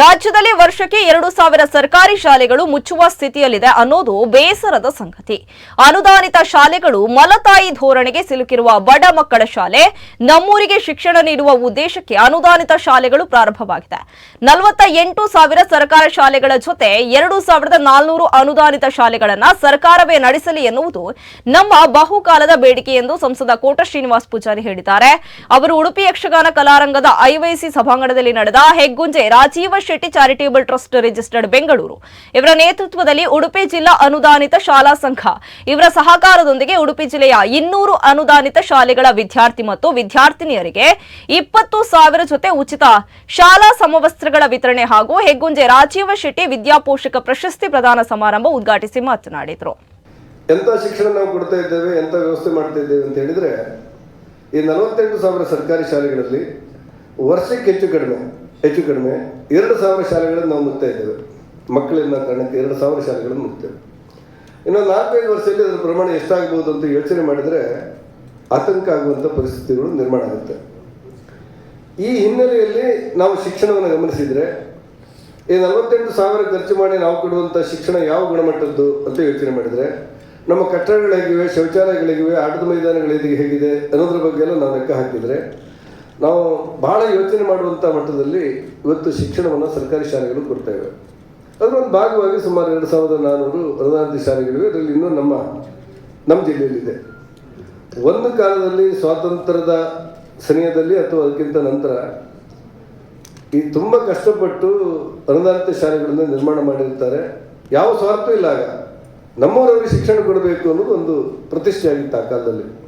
ರಾಜ್ಯದಲ್ಲಿ ವರ್ಷಕ್ಕೆ ಎರಡು ಸಾವಿರ ಸರ್ಕಾರಿ ಶಾಲೆಗಳು ಮುಚ್ಚುವ ಸ್ಥಿತಿಯಲ್ಲಿದೆ ಅನ್ನೋದು ಬೇಸರದ ಸಂಗತಿ. ಅನುದಾನಿತ ಶಾಲೆಗಳು ಮಲತಾಯಿ ಧೋರಣೆಗೆ ಸಿಲುಕಿರುವ ಬಡ ಮಕ್ಕಳ ಶಾಲೆ ನಮ್ಮೂರಿಗೆ ಶಿಕ್ಷಣ ನೀಡುವ ಉದ್ದೇಶಕ್ಕೆ ಅನುದಾನಿತ ಶಾಲೆಗಳು ಪ್ರಾರಂಭವಾಗಿದೆ. ನಲವತ್ತ ಎಂಟು ಸಾವಿರ ಸರ್ಕಾರ ಶಾಲೆಗಳ ಜೊತೆ ಎರಡು ಸಾವಿರದ ನಾಲ್ನೂರು ಅನುದಾನಿತ ಶಾಲೆಗಳನ್ನು ಸರ್ಕಾರವೇ ನಡೆಸಲಿ ಎನ್ನುವುದು ನಮ್ಮ ಬಹುಕಾಲದ ಬೇಡಿಕೆ ಎಂದು ಸಂಸದ ಕೋಟ ಶ್ರೀನಿವಾಸ್ ಪೂಜಾರಿ ಹೇಳಿದ್ದಾರೆ. ಅವರು ಉಡುಪಿ ಯಕ್ಷಗಾನ ಕಲಾರಂಗದ ಐವೈಸಿ ಸಭಾಂಗಣದಲ್ಲಿ ನಡೆದ Heggunje Rajeeva Shetty charitable trust registered Bengaluru. ಇವರ ನೇತೃತ್ವದಲ್ಲಿ ಉಡುಪಿ ಜಿಲ್ಲಾ ಅನುದಾನಿತ ಶಾಲಾ ಸಂಘ. ಇವರ ಸಹಕಾರದೊಂದಿಗೆ ಉಡುಪಿ ಜಿಲ್ಲೆಯ ಇನ್ನೂರು ಅನುದಾನಿತ ಶಾಲೆಗಳ ವಿದ್ಯಾರ್ಥಿ ಮತ್ತು ವಿದ್ಯಾರ್ಥಿನಿಯರಿಗೆ ಇಪ್ಪತ್ತು ಸಾವಿರ ಜೊತೆ ಉಚಿತ ಶಾಲಾ ಸಮವಸ್ತ್ರಗಳ ವಿತರಣೆ ಹಾಗೂ ಹೆಗ್ಗುಂಜೆ ರಾಜೀವ ಶೆಟ್ಟಿ ವಿದ್ಯಾಪೋಷಕ ಪ್ರಶಸ್ತಿ ಪ್ರದಾನ ಸಮಾರಂಭ ಉದ್ಘಾಟಿಸಿ ಮಾತನಾಡಿದರು. ಎಂತ ಶಿಕ್ಷಣ ನಾವು ಕೊಡ್ತಾ ಇದ್ದೇವೆ ಎಂಥ ವ್ಯವಸ್ಥೆ ಮಾಡ್ತಾ ಇದ್ದೇವೆ ಅಂತ ಹೇಳಿದ್ರೆ, ಈ ನಲವತ್ತೆಂಟು ಸಾವಿರ ಸರ್ಕಾರಿ ಶಾಲೆಗಳಲ್ಲಿ ವರ್ಷಕ್ಕೆ ಹೆಚ್ಚು ಕಡಿಮೆ ಹೆಚ್ಚು ಕಡಿಮೆ ಎರಡು ಸಾವಿರ ಶಾಲೆಗಳನ್ನು ನಾವು ಮುಗ್ತಾ ಇದ್ದೇವೆ. ಮಕ್ಕಳಿಂದ ಕಾರಣಕ್ಕೆ ಎರಡು ಸಾವಿರ ಶಾಲೆಗಳನ್ನು ಮುಗ್ತೇವೆ ಇನ್ನು ನಾಲ್ಕೈದು ವರ್ಷದಲ್ಲಿ ಅದರ ಪ್ರಮಾಣ ಎಷ್ಟಾಗ್ಬೋದು ಅಂತ ಯೋಚನೆ ಮಾಡಿದರೆ ಆತಂಕ ಆಗುವಂಥ ಪರಿಸ್ಥಿತಿಗಳು ನಿರ್ಮಾಣ ಆಗುತ್ತೆ. ಈ ಹಿನ್ನೆಲೆಯಲ್ಲಿ ನಾವು ಶಿಕ್ಷಣವನ್ನು ಗಮನಿಸಿದರೆ ಈ ನಲವತ್ತೆಂಟು ಸಾವಿರ ಖರ್ಚು ಮಾಡಿ ನಾವು ಕೊಡುವಂಥ ಶಿಕ್ಷಣ ಯಾವ ಗುಣಮಟ್ಟದ್ದು ಅಂತ ಯೋಚನೆ ಮಾಡಿದರೆ ನಮ್ಮ ಕಟ್ಟಡಗಳಿಗಿವೆ ಶೌಚಾಲಯಗಳಿಗಿವೆ ಆಟದ ಮೈದಾನಗಳಿದೆ ಹೇಗಿದೆ ಅನ್ನೋದ್ರ ಬಗ್ಗೆ ಎಲ್ಲ ನಾವು ಲೆಕ್ಕ ಹಾಕಿದರೆ ನಾವು ಬಹಳ ಯೋಚನೆ ಮಾಡುವಂಥ ಮಟ್ಟದಲ್ಲಿ ಇವತ್ತು ಶಿಕ್ಷಣವನ್ನು ಸರ್ಕಾರಿ ಶಾಲೆಗಳು ಕೊಡ್ತೇವೆ ಅದರ ಒಂದು ಭಾಗವಾಗಿ ಸುಮಾರು ಎರಡು ಸಾವಿರದ ನಾನ್ನೂರು ಅನುದಾನಿತ ಶಾಲೆಗಳಿವೆ. ಅದರಲ್ಲಿ ಇನ್ನೂ ನಮ್ಮ ನಮ್ಮ ಜಿಲ್ಲೆಯಲ್ಲಿದೆ. ಒಂದು ಕಾಲದಲ್ಲಿ ಸ್ವಾತಂತ್ರ್ಯದ ಸಮಯದಲ್ಲಿ ಅಥವಾ ಅದಕ್ಕಿಂತ ನಂತರ ಈ ತುಂಬ ಕಷ್ಟಪಟ್ಟು ಅನುದಾನಿತ ಶಾಲೆಗಳನ್ನು ನಿರ್ಮಾಣ ಮಾಡಿರ್ತಾರೆ. ಯಾವ ಸ್ವಾರ್ಥ ಇಲ್ಲ ಆಗ. ನಮ್ಮವರವರಿಗೆ ಶಿಕ್ಷಣ ಕೊಡಬೇಕು ಅನ್ನೋದು ಒಂದು ಪ್ರತಿಷ್ಠೆ ಆಗಿತ್ತು ಆ ಕಾಲದಲ್ಲಿ.